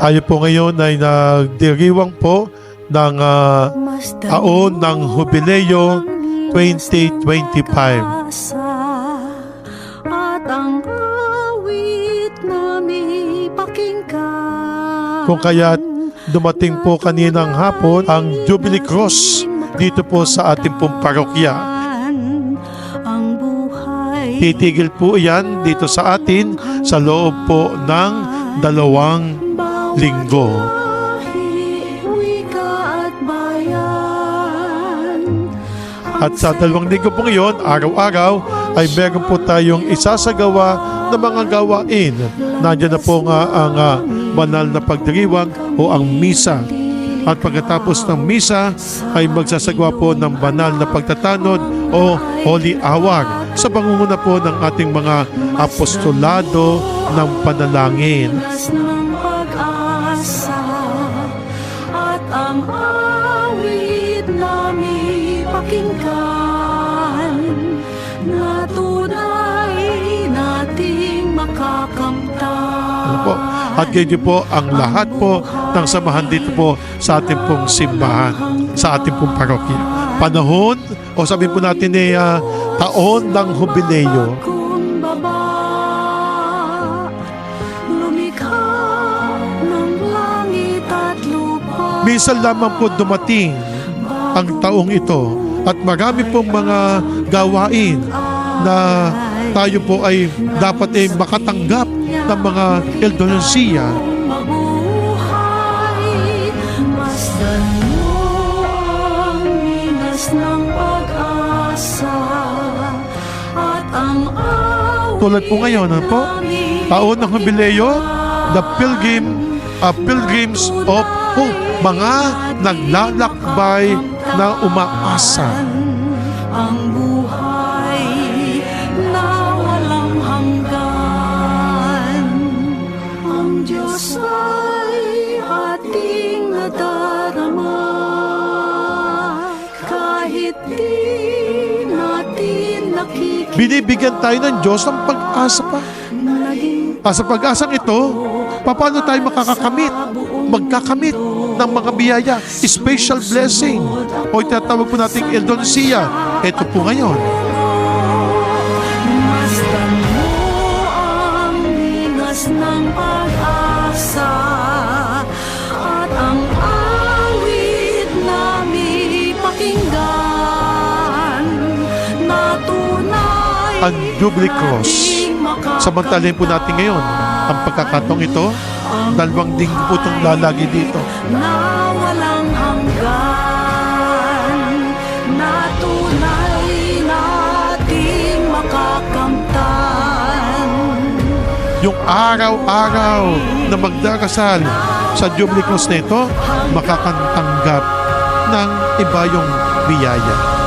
Tayo po ngayon ay nagdiriwang po ng uh, taon ng Jubileo 2025. Kung kaya dumating po kaninang hapon ang Jubilee Cross dito po sa ating pong parokya. Titigil po yan dito sa atin sa loob po ng dalawang linggo. at sa dalawang linggo po ngayon, araw-araw, ay meron po tayong isasagawa na mga gawain. Nandiyan na po nga ang ah, banal na pagdiriwang o ang misa. At pagkatapos ng misa ay magsasagawa po ng banal na pagtatanod o Holy Hour sa pangunguna po ng ating mga apostolado ng panalangin. At ang awit namin pakinggan At ganyan po ang lahat po ng samahan dito po sa ating pong simbahan, sa ating pong parokya. Panahon, o sabihin po natin eh, ah, taon ng lupa. Minsan lamang po dumating ang taong ito at marami pong mga gawain na tayo po ay dapat ay makatanggap ng mga awit Tulad po ngayon, ano po? Taon ng jubileo, the pilgrim, uh, pilgrims of hope, mga naglalakbay na umaasa. ang buhay kahit di natin nakikita. Binibigyan tayo ng Diyos ng pag-asa pa. Ah, sa pag-asang ito, paano tayo makakakamit, magkakamit ng mga biyaya, special blessing, o itatawag po nating Eldonesia. Ito po ngayon. Ang lingas ng pag-asa Ang Jubilee Cross. Samantalin po natin ngayon ang pagkakataong ito, dalawang linggo po itong lalagi dito. na walang hanggan na tunay nating makakamtan. Yung araw-araw na magdarasal sa Jubilee Cross na ito, makakantanggap ng iba yung biyaya.